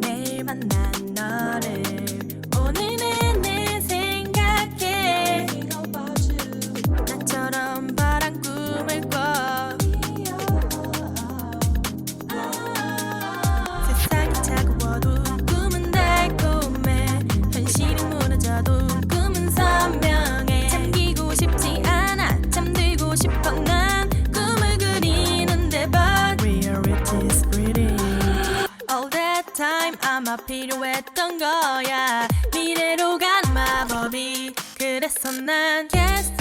내일 만난 time 아마 필요했던 거야. 미래로 간 마법이 그래서 난 yes